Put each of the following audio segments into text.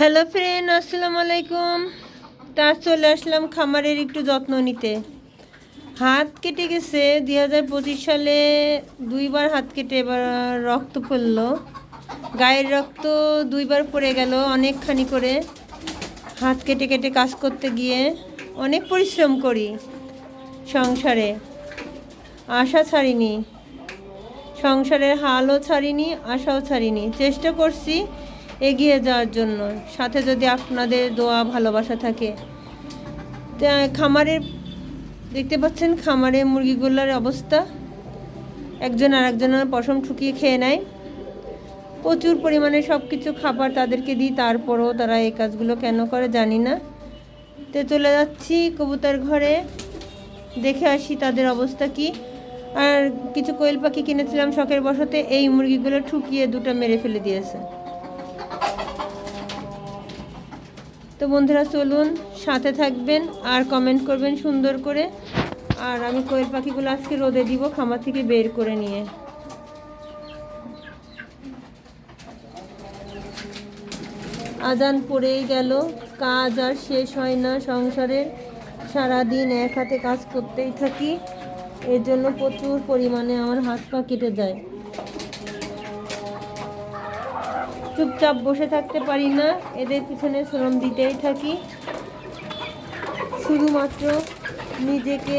Hello friend আসসালামু আলাইকুম তা চলে আসলাম খামারের একটু যত্ন নিতে। হাত কেটে গেছে। দুই হাজার পঁচিশ সালে দুইবার হাত কেটে এবার রক্ত পড়ল। গায়ের রক্ত দুইবার পড়ে গেল অনেকখানি করে। হাত কেটে কেটে কাজ করতে গিয়ে অনেক পরিশ্রম করি সংসারে। আশা ছাড়িনি। সংসারের হালও ছাড়িনি, আশাও ছাড়িনি। চেষ্টা করছি এগিয়ে যাওয়ার জন্য। সাথে যদি আপনাদের দোয়া, ভালোবাসা থাকে। খামারের দেখতে পাচ্ছেন খামারে মুরগিগুলোর অবস্থা। একজন আর একজনের পশম ঠুকিয়ে খেয়ে নেয়। প্রচুর পরিমাণে সব কিছু খাবার তাদেরকে দিই, তারপরও তারা এই কাজগুলো কেন করে জানি না। তো চলে যাচ্ছি কবুতর ঘরে। দেখে আসি তাদের অবস্থা কি। আর কিছু কোয়েল পাখি কিনেছিলাম শখের বসতে এই মুরগিগুলো ঠুকিয়ে দুটো মেরে ফেলে দিয়েছে। তো বন্ধুরা, চলুন সাথে থাকবেন আর কমেন্ট করবেন সুন্দর করে। আর আমি কোয়েল পাখিগুলো আজকে রোদে দিব খামার থেকে বের করে নিয়ে। আজান পড়েই গেল, কাজ আর শেষ হয় না সংসারের। সারাদিন এক হাতে কাজ করতেই থাকি, এর জন্য প্রচুর পরিমাণে আমার হাত পা কেটে যায়। চুপচাপ বসে থাকতে পারি না। এদের পিছনে শ্রম দিতেই থাকি। শুধুমাত্র নিজেকে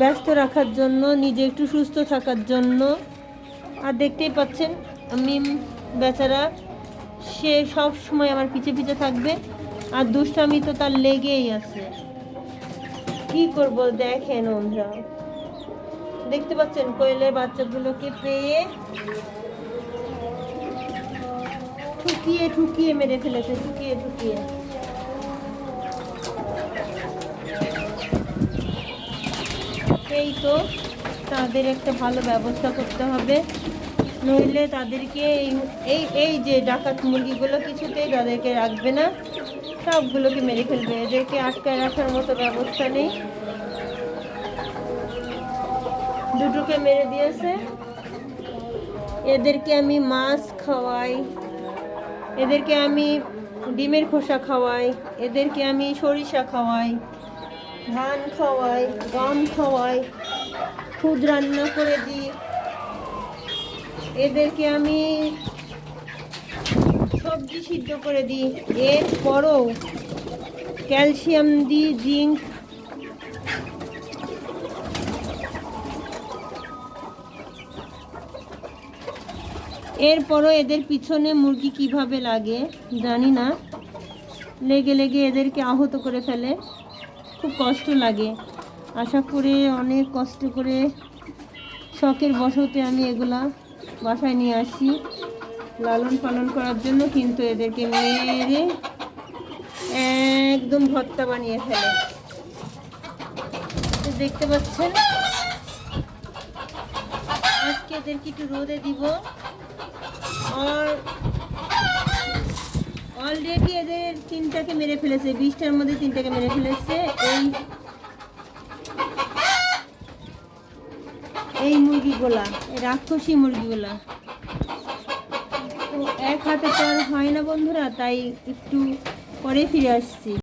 ব্যস্ত রাখার জন্য, নিজে একটু সুস্থ থাকার জন্য। আর দেখতেই পাচ্ছেন আমি বেচারা, সে সব সময় আমার পিছে পিছে থাকবে। আর দুষ্টামি তো তার লেগেই আছে। কি করব দেখেন বন্ধুরা দেখতে পাচ্ছেন, কোয়েলের বাচ্চাগুলোকে পেয়ে ঠুকিয়ে ঠুকিয়ে মেরে ফেলেছে, ঠুকিয়ে ঠুকিয়ে। এই তো তাদের একটা ভালো ব্যবস্থা করতে হবে। নইলে তাদেরকে এই এই যে ডাকাত মুরগিগুলো কিছুতেই তাদেরকে রাখবে না। সবগুলোকে মেরে ফেলবে। এদেরকে আটকায় রাখার মতো ব্যবস্থা নেই। দুটোকে মেরে দিয়েছে। এদেরকে আমি মাছ খাওয়াই। এদেরকে আমি ডিমের খোসা খাওয়াই, এদেরকে আমি সরিষা খাওয়াই, ধান খাওয়াই, গম খাওয়াই, খুদ রান্না করে দিই। এদেরকে আমি সবজি সিদ্ধ করে দিই। এরপরও ক্যালসিয়াম দিই, জিঙ্ক এরপরও এদের পিছনে মুরগি কীভাবে লাগে, জানি না। লেগে লেগে এদেরকে আহত করে ফেলে। খুব কষ্ট লাগে। আশা করে অনেক কষ্ট করে শখের বসতে আমি এগুলা বাসায় নিয়ে আসি। লালন পালন করার জন্য কিন্তু এদেরকে মেরে একদম ভর্তা বানিয়ে ফেলে। দেখতে পাচ্ছেন? আজকে এদেরকে একটু রোদে দিব। অলরেডি এদের তিনটাকে মেরে ফেলেছে, বিশটার মধ্যে তিনটাকে মেরে ফেলেছে। এই এই মুরগিগুলা, এই রাক্ষসী মুরগিগুলা। তো এক হাতে তো আর হয় না বন্ধুরা, তাই একটু পরে ফিরে আসছি।